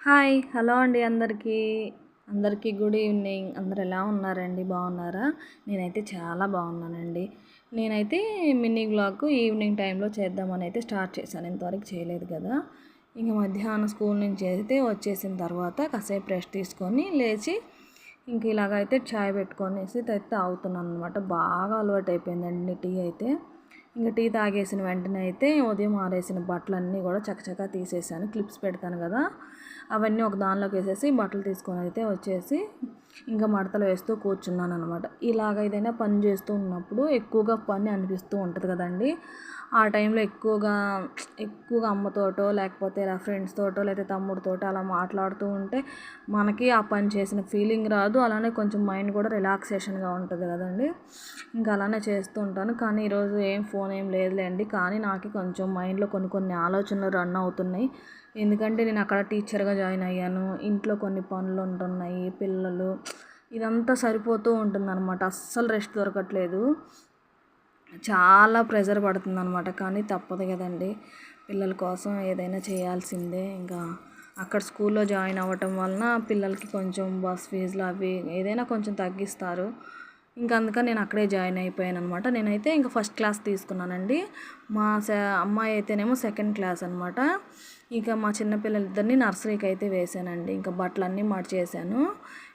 Hi hello అండి అందరికీ. అందరికీ గుడ్ ఈవినింగ్. అందరు ఎలా ఉన్నారండి? బాగున్నారా? నేనైతే చాలా బాగున్నానండి. నేనైతే మినీ బ్లాగ్ ఈవినింగ్ టైంలో చేద్దామని అయితే స్టార్ట్ చేశాను. ఇంతవరకు చేయలేదు కదా. ఇంక మధ్యాహ్నం స్కూల్ నుంచి అయితే వచ్చేసిన తర్వాత కాసేపు రెస్ట్ తీసుకొని లేచి ఇంక ఇలాగైతే చాయ్ పెట్టుకొనేసి అయితే తాగుతున్నాను అనమాట బాగా అలవాటు అయిపోయిందండి టీ అయితే. ఇంకా టీ తాగేసిన వెంటనే అయితే ఉదయం ఆరేసిన బట్టలన్నీ కూడా చకచకా తీసేసాను. క్లిప్స్ పెడతాను కదా. అవన్నీ ఒక దానిలోకి వేసేసి బట్టలు తీసుకొని అయితే వచ్చేసి ఇంకా మడతలు వేస్తూ కూర్చున్నాను అనమాట ఇలాగ ఏదైనా పని చేస్తూ ఉన్నప్పుడు ఎక్కువగా పని అనిపిస్తూ ఉంటుంది కదండి. ఆ టైంలో ఎక్కువగా ఎక్కువగా అమ్మతోటో లేకపోతే ఇలా ఫ్రెండ్స్ తోటో లేకపోతే తమ్ముడితోటో అలా మాట్లాడుతూ ఉంటే మనకి ఆ పని చేసిన ఫీలింగ్ రాదు. అలానే కొంచెం మైండ్ కూడా రిలాక్సేషన్గా ఉంటుంది కదండి. ఇంకా అలానే చేస్తూ ఉంటాను. కానీ ఈరోజు ఏం ఫోన్ ఏం లేదులేండి. కానీ నాకు కొంచెం మైండ్లో కొన్ని కొన్ని ఆలోచనలు రన్ అవుతున్నాయి. ఎందుకంటే నేను అక్కడ టీచర్గా జాయిన్ అయ్యాను. ఇంట్లో కొన్ని పనులు ఉంటున్నాయి. పిల్లలు ఇదంతా సరిపోతూ ఉంటుంది అనమాట అస్సలు రెస్ట్ దొరకట్లేదు. చాలా ప్రెజర్ పడుతుంది అనమాట కానీ తప్పదు కదండి. పిల్లల కోసం ఏదైనా చేయాల్సిందే. ఇంకా అక్కడ స్కూల్లో జాయిన్ అవ్వటం వలన పిల్లలకి కొంచెం బస్ ఫీజులు అవి ఏదైనా కొంచెం తగ్గిస్తారు. ఇంకా అందుకని నేను అక్కడే జాయిన్ అయిపోయాను అనమాట నేనైతే ఇంకా ఫస్ట్ క్లాస్ తీసుకున్నానండి. మా అమ్మాయి అయితేనేమో సెకండ్ క్లాస్ అనమాట ఇక మా చిన్నపిల్లలిద్దరిని నర్సరీకి అయితే వేసానండి. ఇంకా బట్టలన్నీ చేశాను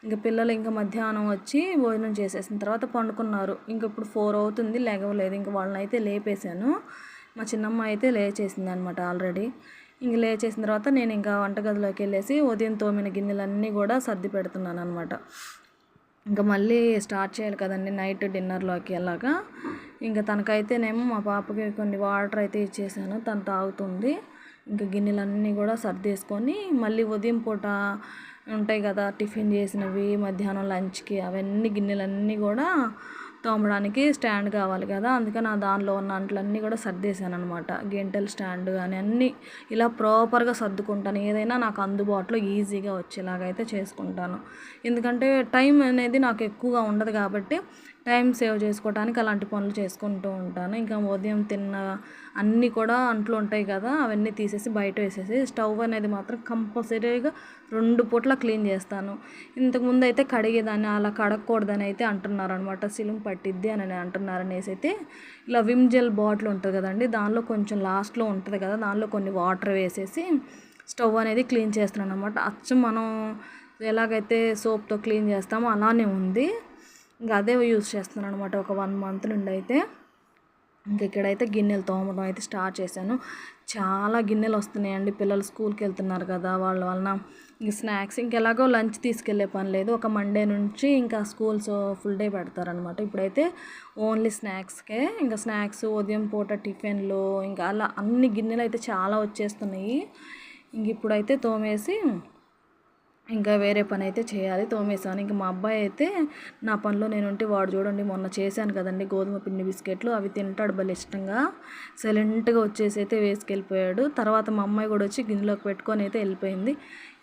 ఇంకా పిల్లలు ఇంకా మధ్యాహ్నం వచ్చి భోజనం చేసేసిన తర్వాత పండుకున్నారు. ఇంక ఇప్పుడు ఫోర్ అవుతుంది లేగవలేదు ఇంక వాళ్ళని అయితే లేపేశాను. మా చిన్నమ్మ అయితే లేచేసింది అనమాట ఆల్రెడీ. ఇంక లేచేసిన తర్వాత నేను ఇంకా వంటగదిలోకి వెళ్ళేసి ఉదయం తోమిన గిన్నెలన్నీ కూడా సర్ది పెడుతున్నాను అనమాట ఇంకా మళ్ళీ స్టార్ట్ చేయాలి కదండి నైట్ డిన్నర్లోకి అలాగా ఇంకా తనకైతేనేమో మా పాపకి కొన్ని వాటర్ అయితే ఇచ్చేసాను. తను తాగుతుంది. ఇంకా గిన్నెలన్నీ కూడా సర్దేసుకొని మళ్ళీ ఉదయం పూట ఉంటాయి కదా టిఫిన్ చేసినవి మధ్యాహ్నం లంచ్కి అవన్నీ గిన్నెలన్నీ కూడా తోమడానికి స్టాండ్ కావాలి కదా. అందుకని ఆ దానిలో ఉన్న అంట్లన్నీ కూడా సర్దేశాను అనమాట గెంటెల్ స్టాండ్ కానీ అన్నీ ఇలా ప్రాపర్గా సర్దుకుంటాను. ఏదైనా నాకు అందుబాటులో ఈజీగా వచ్చేలాగైతే చేసుకుంటాను. ఎందుకంటే టైం అనేది నాకు ఎక్కువగా ఉండదు కాబట్టి టైం సేవ్ చేసుకోవడానికి అలాంటి పనులు చేసుకుంటూ ఉంటాను. ఇంకా ఉదయం తిన్న అన్నీ కూడా అంట్లు ఉంటాయి కదా అవన్నీ తీసేసి బయట వేసేసి స్టవ్ అనేది మాత్రం కంపల్సరీగా రెండు పూట్ల క్లీన్ చేస్తాను. ఇంతకుముందు అయితే కడిగేదాన్ని అలా కడగకూడదని అయితే అంటున్నారు అనమాట సిలుం పట్టిద్ది అని అంటున్నారు అనేసి అయితే ఇలా విమ్ జెల్ బాటిల్ ఉంటుంది కదండి దానిలో కొంచెం లాస్ట్లో ఉంటుంది కదా దానిలో కొన్ని వాటర్ వేసేసి స్టవ్ అనేది క్లీన్ చేస్తున్నాను అనమాట అచ్చం మనం ఎలాగైతే సోప్తో క్లీన్ చేస్తామో అలానే ఉంది. ఇంకా అదే యూస్ చేస్తున్నాను అనమాట ఒక వన్ మంత్ నుండి అయితే ఇంకా ఇక్కడైతే గిన్నెలు తోమడం అయితే స్టార్ట్ చేశాను. చాలా గిన్నెలు వస్తున్నాయండి. పిల్లలు స్కూల్కి వెళ్తున్నారు కదా వాళ్ళ వలన ఇంక స్నాక్స్ ఇంకెలాగో లంచ్ తీసుకెళ్ళే పని లేదు. ఒక మండే నుంచి ఇంకా స్కూల్స్ ఫుల్ డే పెడతారనమాట ఇప్పుడైతే ఓన్లీ స్నాక్స్కే. ఇంకా స్నాక్స్ ఉదయం పూట టిఫిన్లు ఇంకా అలా అన్ని గిన్నెలు అయితే చాలా వచ్చేస్తున్నాయి. ఇంక ఇప్పుడైతే తోమేసి ఇంకా వేరే పని అయితే చేయాలి. తోమేసాను ఇంకా మా అబ్బాయి అయితే నా పనిలో నేను ఉంటే వాడు చూడండి మొన్న చేశాను కదండి గోధుమ పిండి బిస్కెట్లు. అవి తింటాడు భలే ఇష్టంగా. సైలెంట్గా వచ్చేసి అయితే వేసుకెళ్ళిపోయాడు. తర్వాత మా అమ్మాయి కూడా వచ్చి గిన్నెలోకి పెట్టుకొని అయితే వెళ్ళిపోయింది.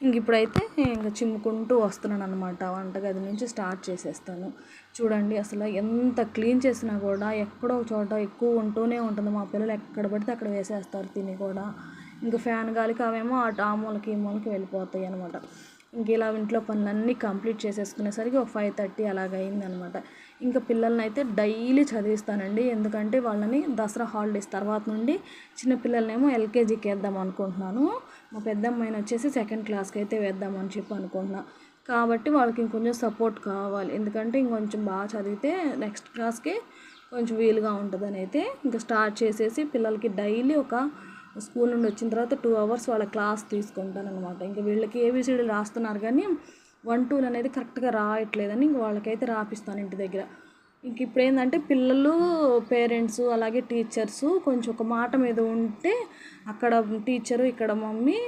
ఇంక ఇప్పుడైతే ఇంకా చిమ్ముకుంటూ వస్తున్నాను అనమాట వంటగది నుంచి స్టార్ట్ చేసేస్తాను. చూడండి అసలు ఎంత క్లీన్ చేసినా కూడా ఎక్కడో చోట ఎక్కువ ఉంటూనే ఉంటుంది. మా పిల్లలు ఎక్కడ పడితే అక్కడ వేసేస్తారు తిని కూడా. ఇంకా ఫ్యాన్ గాలికి అవేమో అటు ఆ మూలకి ఈ మూలకి వెళ్ళిపోతాయి అనమాట ఇంక ఇలా ఇంట్లో పనులన్నీ కంప్లీట్ చేసేసుకునేసరికి ఒక ఫైవ్ థర్టీ అలాగ అయిందనమాట ఇంకా పిల్లల్ని అయితే డైలీ చదివిస్తానండి. ఎందుకంటే వాళ్ళని దసరా హాలిడేస్ తర్వాత నుండి చిన్నపిల్లలనేమో ఎల్కేజీకి వేద్దాం అనుకుంటున్నాను. మా పెద్ద అమ్మాయిని వచ్చేసి సెకండ్ క్లాస్కి అయితే వేద్దామని చెప్పి అనుకుంటున్నా. కాబట్టి వాళ్ళకి ఇంకొంచెం సపోర్ట్ కావాలి. ఎందుకంటే ఇంకొంచెం బాగా చదివితే నెక్స్ట్ క్లాస్కి కొంచెం వీలుగా ఉంటుందని అయితే ఇంకా స్టార్ట్ చేసేసి పిల్లలకి డైలీ ఒక స్కూల్ నుండి వచ్చిన తర్వాత టూ అవర్స్ వాళ్ళ క్లాస్ తీసుకుంటాను అనమాట ఇంకా వీళ్ళకి ఏబిసిడీలు రాస్తున్నారు కానీ వన్ టూలు అనేది కరెక్ట్గా రాయట్లేదని ఇంక వాళ్ళకైతే రాపిస్తాను ఇంటి దగ్గర. ఇంక ఇప్పుడు ఏంటంటే పిల్లలు పేరెంట్స్ అలాగే టీచర్స్ కొంచెం ఒక మాట మీద ఉంటే అక్కడ టీచరు ఇక్కడ మమ్మీ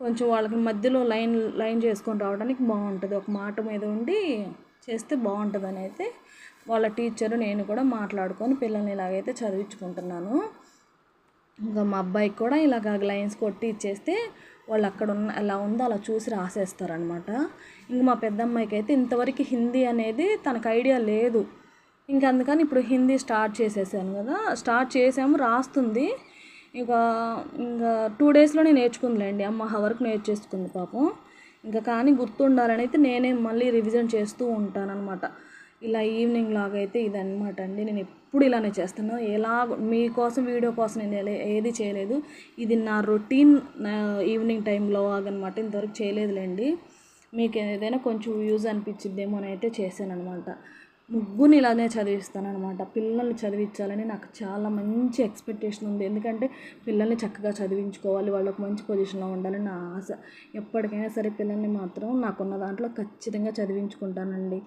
కొంచెం వాళ్ళకి మధ్యలో లైన్ లైన్ చేసుకొని రావడానికి బాగుంటుంది. ఒక మాట మీద ఉండి చేస్తే బాగుంటుంది అయితే వాళ్ళ టీచరు నేను కూడా మాట్లాడుకొని పిల్లల్ని ఇలాగైతే చదివించుకుంటున్నాను. ఇంకా మా అబ్బాయికి కూడా ఇలాగ లైన్స్ కొట్టి ఇచ్చేస్తే వాళ్ళు అక్కడ ఉన్న ఎలా ఉందో అలా చూసి రాసేస్తారనమాట ఇంక మా పెద్దమ్మాయికి అయితే ఇంతవరకు హిందీ అనేది తనకు ఐడియా లేదు. ఇంక అందుకని ఇప్పుడు హిందీ స్టార్ట్ చేసేసాను కదా స్టార్ట్ చేసాము రాస్తుంది. ఇక ఇంకా టూ డేస్లోనే నేర్చుకుందిలేండి అమ్మ వరకు నేర్చేసుకుంది పాపం. ఇంకా కానీ గుర్తుండాలని అయితే నేనే మళ్ళీ రివిజన్ చేస్తూ ఉంటానన్నమాట. ఇలా ఈవినింగ్ లాగా అయితే ఇదన్నమాట అండి నేను ఎప్పుడు ఇలానే చేస్తాను ఎలా మీకోసం వీడియో కోసం నేను ఏది చేయలేదు. ఇది నా రొటీన్ ఈవినింగ్ టైంలో అనమాట ఇంతవరకు చేయలేదులేండి. మీకు ఏదైనా కొంచెం యూజ్ అనిపించిద్దేమో అని అయితే చేశాను అనమాట ముగ్గుని ఇలానే చదివిస్తాను అనమాట పిల్లల్ని చదివించాలని నాకు చాలా మంచి ఎక్స్పెక్టేషన్ ఉంది. ఎందుకంటే పిల్లల్ని చక్కగా చదివించుకోవాలి. వాళ్ళకు మంచి పొజిషన్లో ఉండాలని నా ఆశ. ఎప్పటికైనా సరే పిల్లల్ని మాత్రం నాకున్న దాంట్లో ఖచ్చితంగా చదివించుకుంటానండి.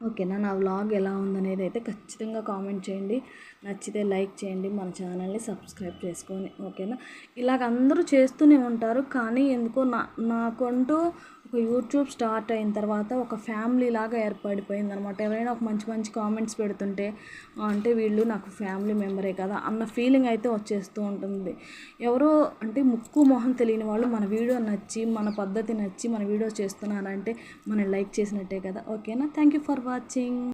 ఓకేనా? నా వ్లాగ్ ఎలా ఉందనేది అయితే ఖచ్చితంగా కామెంట్ చేయండి. నచ్చితే లైక్ చేయండి. మన ఛానల్ని సబ్స్క్రైబ్ చేసుకొని ఓకేనా? ఇలాగ అందరూ చేస్తూనే ఉంటారు. కానీ ఎందుకో నా నాకంటూ ఒక యూట్యూబ్ స్టార్ట్ అయిన తర్వాత ఒక ఫ్యామిలీ లాగా ఏర్పడిపోయింది అనమాట ఎవరైనా ఒక మంచి మంచి కామెంట్స్ పెడుతుంటే అంటే వీళ్ళు నాకు ఫ్యామిలీ మెంబరే కదా అన్న ఫీలింగ్ అయితే వచ్చేస్తూ ఉంటుంది. ఎవరో అంటే ముక్కు మొహం తెలియని వాళ్ళు మన వీడియో నచ్చి మన పద్ధతి నచ్చి మన వీడియో చేస్తున్నారంటే మనం లైక్ చేసినట్టే కదా. ఓకేనా? Thank you for watching.